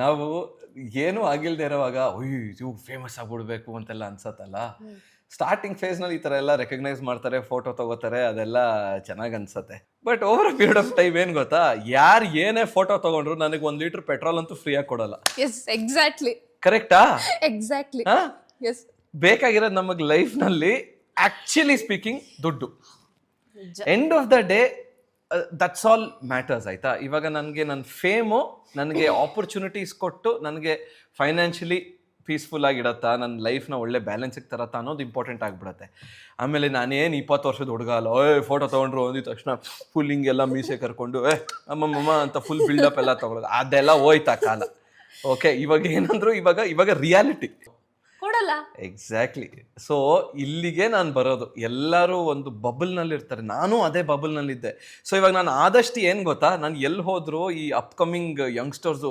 ನಾವು ಏನೂ ಆಗಿಲ್ದೇ ಇರೋವಾಗ ಅಯ್ಯೋ ಇದು ಫೇಮಸ್ ಆಗ್ಬಿಡ್ಬೇಕು ಅಂತೆಲ್ಲ ಅನ್ಸತ್ತಲ್ಲ? ಸ್ಟಾರ್ಟಿಂಗ್ ಫೇಸ್ನಲ್ಲಿ ಈ ಥರ ಎಲ್ಲ ರೆಕಗ್ನೈಸ್ ಮಾಡ್ತಾರೆ ಫೋಟೋ ತಗೋತಾರೆ ಅದೆಲ್ಲ ಚೆನ್ನಾಗಿ ಅನ್ಸತ್ತೆ. But over period of time ಏನು ಗೊತ್ತಾ? ಯಾರು ಏನೇ ಫೋಟೋ ತಗೊಂಡ್ರು ನನಗೆ ಒಂದು ಲೀಟರ್ ಪೆಟ್ರೋಲ್ ಅಂತೂ ಫ್ರೀಯಾಗಿ ಕೊಡಲ್ಲ. ಎಸ್ ಎಕ್ಸಾಕ್ಟ್ಲಿ ಕರೆಕ್ಟಾ ಎಕ್ಸಾಕ್ಟ್ಲಿ ಎಸ್ ಬೇಕಾಗಿರೋದು ನಮಗೆ ಲೈಫ್ನಲ್ಲಿ ಆಕ್ಚುಲಿ ಸ್ಪೀಕಿಂಗ್ ದುಡ್ಡು. End of the day that's all matters ಆಯಿತಾ? ಇವಾಗ ನನಗೆ ನನ್ನ ಫೇಮು ನನಗೆ ಆಪರ್ಚುನಿಟೀಸ್ ಕೊಟ್ಟು ನನಗೆ ಫೈನಾನ್ಷಿಯಲಿ ಪೀಸ್ಫುಲ್ ಆಗಿಡತ್ತಾ ನನ್ನ ಲೈಫ್ನ ಒಳ್ಳೆ ಬ್ಯಾಲೆನ್ಸಿಗೆ ತರತ್ತಾ ಅನ್ನೋದು ಇಂಪಾರ್ಟೆಂಟ್ ಆಗಿಬಿಡತ್ತೆ. ಆಮೇಲೆ ನಾನೇನು ಇಪ್ಪತ್ತು ವರ್ಷದ ಹುಡುಗ ಅಲ್ಲ, ಓಯ್ ಫೋಟೋ ತೊಗೊಂಡ್ರು ಅಂದಿದ ತಕ್ಷಣ ಫುಲ್ ಹಿಂಗೆಲ್ಲ ಮೀಸೆ ಕರ್ಕೊಂಡು, ಏ ಅಮ್ಮಮ್ಮ ಅಂತ ಫುಲ್ ಬಿಲ್ಡಪ್ ಎಲ್ಲ ತೊಗೊಳೋದು. ಅದೆಲ್ಲ ಹೋಯ್ತಾ ಕಾಲ. ಓಕೆ ಇವಾಗ ಏನಂದ್ರು ಇವಾಗ ಇವಾಗ ರಿಯಾಲಿಟಿ ಕೊಡಲ್ಲ. ಎಕ್ಸಾಕ್ಟ್ಲಿ ಸೊ ಇಲ್ಲಿಗೆ ನಾನು ಬರೋದು. ಎಲ್ಲರೂ ಒಂದು ಬಬಲ್ನಲ್ಲಿ ಇರ್ತಾರೆ ನಾನು ಅದೇ ಬಬಲ್ನಲ್ಲಿದ್ದೆ. ಸೊ ಇವಾಗ ನಾನು ಆದಷ್ಟು ಏನು ಗೊತ್ತಾ? ನಾನು ಎಲ್ಲಿ ಹೋದ್ರು ಈ ಅಪ್ಕಮಿಂಗ್ ಯಂಗ್ಸ್ಟರ್ಸು